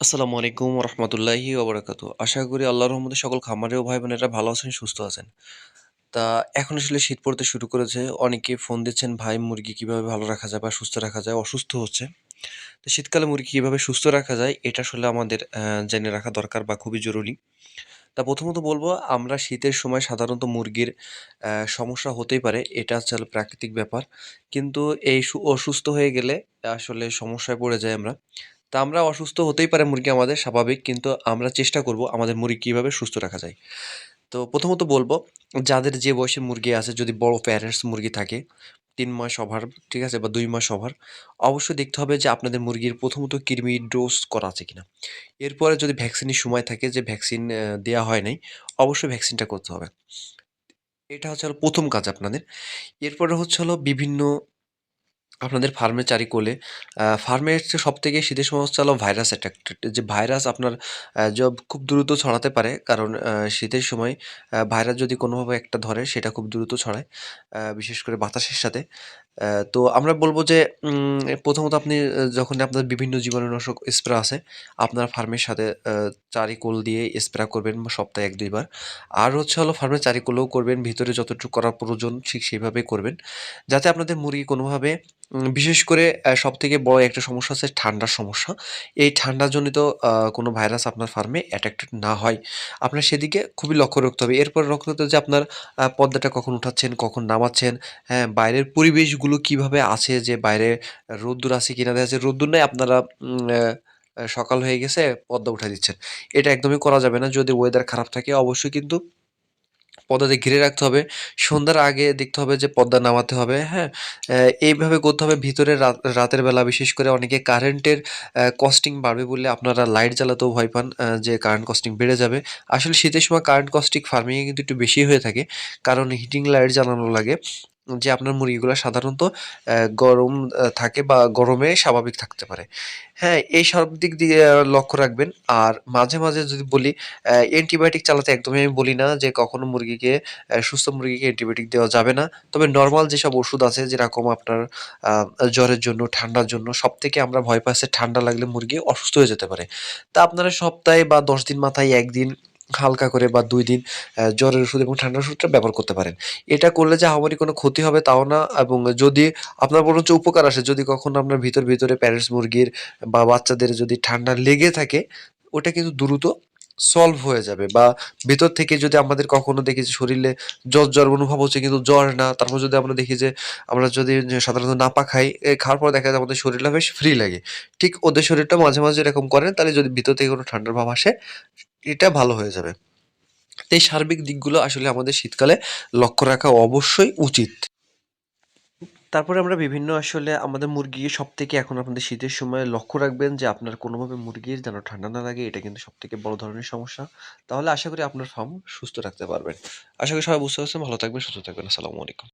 আসসালামু আলাইকুম রহমতুল্লাহি ওবরাকাতু। আশা করি আল্লাহ রহমতে সকল খামারে ও ভাই বোনেরা ভালো আছেন, সুস্থ আছেন। তা এখন আসলে শীত পড়তে শুরু করেছে। অনেকে ফোন দিচ্ছেন, ভাই, মুরগি কীভাবে ভালো রাখা যায় বা সুস্থ রাখা যায়? অসুস্থ হচ্ছে। তো শীতকালে মুরগি কীভাবে সুস্থ রাখা যায়, এটা আসলে আমাদের জেনে রাখা দরকার বা খুবই জরুরি। তা প্রথমত বলব, আমরা শীতের সময় সাধারণত মুরগির সমস্যা হতেই পারে, এটা আসলে প্রাকৃতিক ব্যাপার। কিন্তু এই অসুস্থ হয়ে গেলে আসলে সমস্যায় পড়ে যায় আমরা। তা আমরা অসুস্থ হতেই পারে মুরগি আমাদের, স্বাভাবিক, কিন্তু আমরা চেষ্টা করব আমাদের মুরগি কীভাবে সুস্থ রাখা যায়। তো প্রথমত বলব, যাদের যে বয়সে মুরগি আছে, যদি বড় প্যারেন্টস মুরগি থাকে, তিন মাস ওভার ঠিক আছে, বা দুই মাস ওভার অবশ্যই দেখতে হবে যে আপনাদের মুরগির প্রথমত কৃমি ডোজ করা আছে কিনা। এরপরে যদি ভ্যাকসিনের সময় থাকে যে ভ্যাকসিন দেওয়া হয় নাই, অবশ্যই ভ্যাকসিনটা করতে হবে। এটা হচ্ছে হলো প্রথম কাজ আপনাদের। এরপরে হচ্ছে হলো বিভিন্ন আপনাদের ফার্মের চারিকোলে আ ফার্মের হচ্ছে সবথেকে শীতের হচ্ছে হলো ভাইরাস অ্যাট্রাক্টেড যে ভাইরাস আপনার খুব দ্রুত ছড়াতে পারে। কারণ শীতের সময় ভাইরাস যদি কোনোভাবে একটা ধরে, সেটা খুব দ্রুত ছড়ায়। বিশেষ করে বাতাসের সাথে। তো আমরা বলব যে প্রথমত আপনি যখন আপনার বিভিন্ন জীবাণুনাশক স্প্রে আছে, আপনার ফার্মের সাথে চারিকোল দিয়ে স্প্রে করবেন সপ্তাহে এক দুইবার আর হচ্ছে হলো ফার্মের চারিকোলেও করবেন, ভিতরে যতটুকু করা প্রয়োজন ঠিক সেভাবেই করবেন। যাতে আপনাদের মুরগি কোনোভাবে বিশেষ করে সবথেকে বড় একটা সমস্যা হচ্ছে ঠান্ডার সমস্যা। এই ঠান্ডাজনিত কোনো ভাইরাস আপনার ফার্মে অ্যাটাকটেড না হয়। আপনার সেদিকে খুবই লক্ষ্য রাখতে হবে। এরপর লক্ষ্য রাখতে যে আপনার পর্দাটা কখন উঠাচ্ছেন, কখন নামাচ্ছেন, হ্যাঁ? বাইরের পরিবেশগুলো কীভাবে আছে যে বাইরে রোদ্দুর আছে কিনা? দেখা যাচ্ছে রোদ্দুর নাই আপনারা সকাল হয়ে গেছে পর্দা উঠায় দিচ্ছেন। এটা একদমই করা যাবে না। যদি ওয়েদার খারাপ থাকে অবশ্যই কিন্তু দিয়ে ঘিরে রাখতে হবে। সন্ধ্যার আগে দেখতে হবে যে পর্দা নামাতে হবে, হ্যাঁ? এইভাবে করতে হবে ভিতরে রাত রাতের বেলা বিশেষ করে অনেকে কারেন্টের কস্টিং বাড়বে বলে আপনারা লাইট জ্বালাতেও ভয় পান যে কারেন্ট কস্টিং বেড়ে যাবে। আসলে শীতের সময় কারেন্ট কস্টিং ফার্মিং এ কিন্তু একটু বেশি হয়ে থাকে। কারণ হিটিং লাইট জ্বালানো লাগে। যে আপনার মুরগিগুলো সাধারণত গরম থাকে বা গরমে স্বাভাবিক থাকতে পারে। হ্যাঁ? এই সব দিক দিয়ে লক্ষ্য রাখবেন। আর মাঝে, মাঝে যদি বলি অ্যান্টিবায়োটিক চালাতে একদমই আমি বলি না যে কখনো মুরগিকে সুস্থ মুরগিকে অ্যান্টিবায়োটিক দেওয়া যাবে না। তবে নর্মাল যেসব ওষুধ আছে যেরকম আপনার জ্বরের জন্য, ঠান্ডার জন্য সব থেকে আমরা ভয় পাচ্ছি ঠান্ডা লাগলে মুরগি অসুস্থ হয়ে যেতে পারে। তা আপনারা সপ্তাহে বা ১০ দিন মাথায় ১ দিন হালকা করে বা দুই দিন জ্বরের ওষুধ এবং ঠান্ডার ওষুধটা ব্যবহার করতে পারেন। এটা করলে যে আমারই কোনো ক্ষতি হবে তাও না এবং যদি আপনার বরঞ্চ উপকার আসে যদি কখনো আপনার ভিতর, ভিতরে প্যারেন্টস মুরগির বা বাচ্চাদের যদি ঠান্ডা লেগে থাকে ওটা কিন্তু দ্রুত সলভ হয়ে যাবে বা ভেতর থেকে যদি আমাদের কখনো দেখি যে শরীরে জ্বর, জ্বর অনুভব হচ্ছে কিন্তু জ্বর না। তারপর যদি আমরা দেখি যে আমরা যদি সাধারণত নাপা খাই, খাওয়ার পর দেখা যায় আমাদের শরীরটা বেশ ফ্রি লাগে। ঠিক ওদের শরীরটা মাঝে, মাঝে এরকম করেন তাহলে যদি ভিতর থেকে কোনো ঠান্ডার ভাব আসে, এটা ভালো হয়ে যাবে। এই সার্বিক দিকগুলো আসলে আমাদের শীতকালে লক্ষ্য রাখা অবশ্যই উচিত। তারপরে আমরা বিভিন্ন আসলে আমাদের মুরগি সব থেকে এখন আপনাদের শীতের সময় লক্ষ্য রাখবেন যে আপনার কোনোভাবে মুরগির যেন ঠান্ডা না লাগে এটা কিন্তু সব থেকে বড় ধরনের সমস্যা। তাহলে আশা করি আপনার ফার্ম সুস্থ রাখতে পারবেন। আশা করি সবাই বুঝতে পারছেন। ভালো থাকবেন, সুস্থ থাকবেন। আসসালামু আলাইকুম।